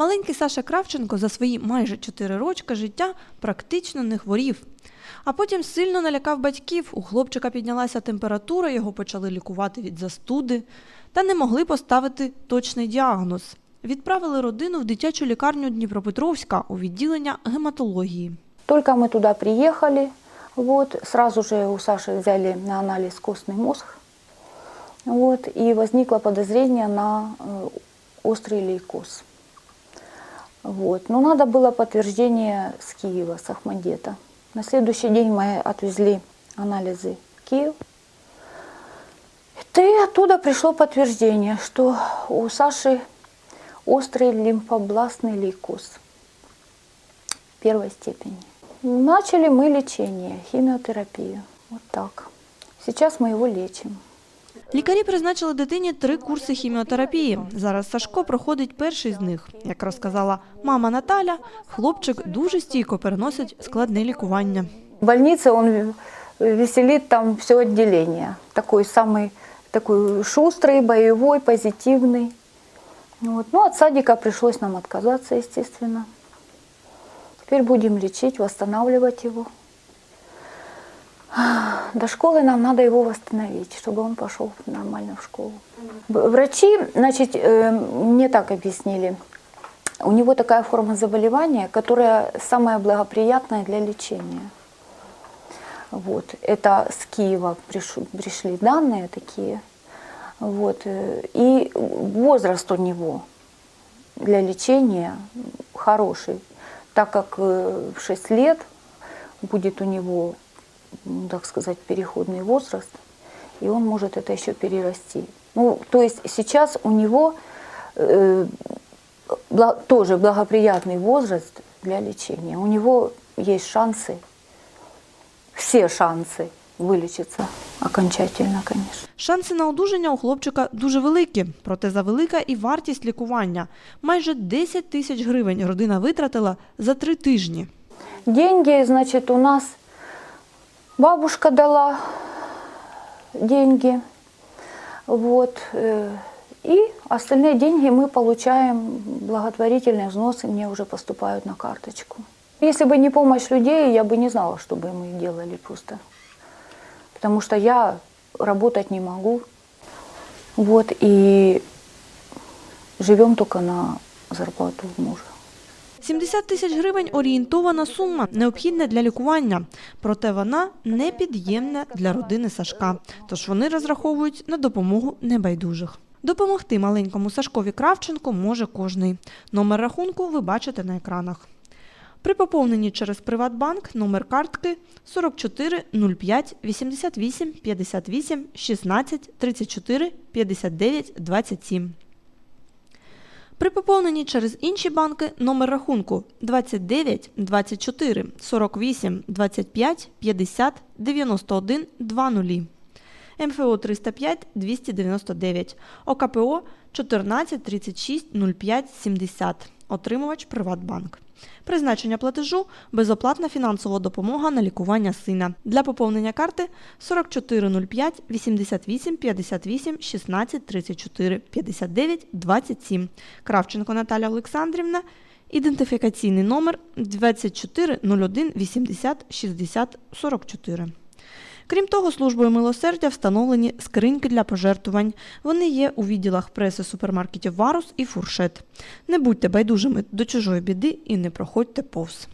Маленький Саша Кравченко за свої майже 4 рочки життя практично не хворів. А потім сильно налякав батьків. У хлопчика піднялася температура, його почали лікувати від застуди та не могли поставити точний діагноз. Відправили родину в дитячу лікарню Дніпропетровська у відділення гематології. Только мы туда приехали, вот, сразу же у Саши взяли на анализ костный мозг, вот, и возникло подозрение на э, острый лейкоз. Вот. Но надо было подтверждение с Киева, с Ахмадета. На следующий день мы отвезли анализы в Киев. И оттуда пришло подтверждение, что у Саши острый лимфобластный лейкоз первой степени. Начали мы лечение, химиотерапию. Вот так. Сейчас мы его лечим. Лікарі призначили дитині три курси хіміотерапії. Зараз Сашко проходить перший з них. Як розказала мама Наталя, хлопчик дуже стійко переносить складне лікування. В больнице он веселит там все отделение. Такой самый такой шустрый, боевой, позитивный. Вот. Ну, от садика пришлось нам отказаться, естественно. Теперь будем лечить, восстанавливать его. До школы нам надо его восстановить, чтобы он пошел нормально в школу. Врачи, значит, э, мне так объяснили. У него такая форма заболевания, которая самая благоприятная для лечения. Вот. Это с Киева приш- пришли данные такие. Вот. э, И возраст у него для лечения хороший, так как э, в 6 лет будет у него, так сказать, переходный возраст, и он может это еще перерасти. Ну, то есть сейчас у него э, бла- тоже благоприятный возраст для лечения. У него есть шансы, все шансы вылечиться окончательно, конечно. Шанси на одужання у хлопчика дуже великі, проте завелика і вартість лікування. Майже 10 тисяч гривень родина витратила за три тижні. Деньги, значит, у нас бабушка дала деньги. Вот. э, И остальные деньги мы получаем, благотворительные взносы мне уже поступают на карточку. Если бы не помощь людей, я бы не знала, что бы мы делали просто. Потому что я работать не могу. Вот, и живем только на зарплату мужа. 70 тисяч гривень орієнтована сума, необхідна для лікування. Проте вона непід'ємна для родини Сашка. Тож вони розраховують на допомогу небайдужих. Допомогти маленькому Сашкові Кравченко може кожний. Номер рахунку ви бачите на екранах. При поповненні через Приватбанк номер картки 44 05 88 58 16 34 59 27. При поповненні через інші банки номер рахунку 29 24 48 25 50 91 20. МФО 305 299, ОКПО 14 36 05 70. Отримувач Приватбанк. Призначення платежу безоплатна фінансова допомога на лікування сина. Для поповнення карти 4405 88 58 16 34 59 27. Кравченко Наталя Олександрівна. Ідентифікаційний номер 2401 80 60 44. Крім того, службою милосердя встановлені скриньки для пожертвувань. Вони є у відділах преси супермаркетів Варус і Фуршет. Не будьте байдужими до чужої біди і не проходьте повз.